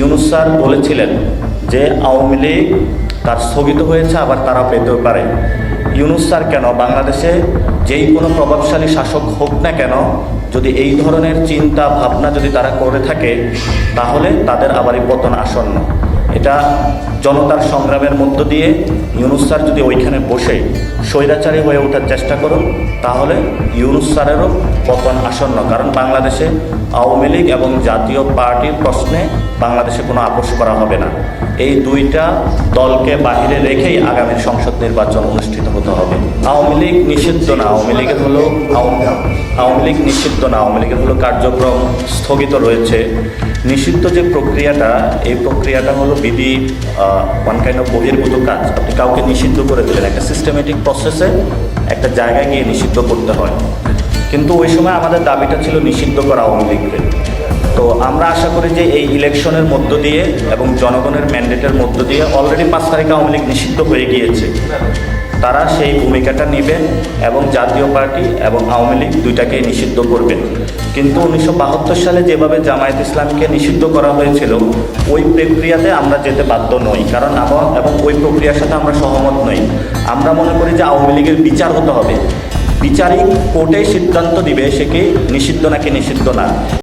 Yunus sir বলেছিলেন যে আওয়ামী লীগ তার স্থগিত হয়েছে, আবার তারা পেতেও পারে। ইউনুস স্যার কেন? বাংলাদেশে যেই কোনো প্রভাবশালী শাসক হোক না কেন, যদি এই ধরনের চিন্তা, ভাবনা যদি তারা করে থাকে, তাহলে তাদের আবারই পতন আসন্ন। এটা জনতার সংগ্রামের মধ্য দিয়ে ইউনুস স্যার যদি ওইখানে বসে স্বৈরাচারী হয়ে ওঠার চেষ্টা করুন, তাহলে ইউনুস স্যারেরও পতন আসন্ন। কারণ বাংলাদেশে আওয়ামী লীগ এবং জাতীয় পার্টির প্রশ্নে বাংলাদেশে কোনো আপোষ করা হবে না। এই দুইটা দলকে বাহিরে রেখেই আগামী সংসদ নির্বাচন অনুষ্ঠিত হতে হবে। আওয়ামী লীগ নিষিদ্ধ না, আওয়ামী লীগের হলো আওয়ামী লীগ। নিষিদ্ধ না, আওয়ামী লীগের হলো কার্যক্রম স্থগিত রয়েছে। নিষিদ্ধ যে প্রক্রিয়াটা, এই প্রক্রিয়াটা হলো বিধি ওয়ান কাইন্ড অফ বহির্ভূত কাজ। আপনি কাউকে নিষিদ্ধ করে দিলেন, একটা সিস্টেমেটিক প্রসেসে একটা জায়গায় গিয়ে নিষিদ্ধ করতে হয়। কিন্তু ওই সময় আমাদের দাবিটা ছিল নিষিদ্ধ করা আওয়ামী লীগকে তো আমরা আশা করি যে এই ইলেকশনের মধ্য দিয়ে এবং জনগণের ম্যান্ডেটের মধ্য দিয়ে অলরেডি পাঁচ তারিখে আওয়ামী লীগ নিষিদ্ধ হয়ে গিয়েছে। তারা সেই ভূমিকাটা নেবেন এবং জাতীয় পার্টি এবং আওয়ামী লীগ দুইটাকেই নিষিদ্ধ করবেন। কিন্তু উনিশশো বাহাত্তর সালে যেভাবে জামায়াত ইসলামকে নিষিদ্ধ করা হয়েছিল, ওই প্রক্রিয়াতে আমরা যেতে বাধ্য নই। কারণ আমার এবং ওই প্রক্রিয়ার সাথে আমরা সহমত নই। আমরা মনে করি যে আওয়ামী লীগের বিচার হতে হবে। বিচারিক কোর্টে সিদ্ধান্ত দিবে সে কি? নিষিদ্ধ নাকি নিষিদ্ধ না?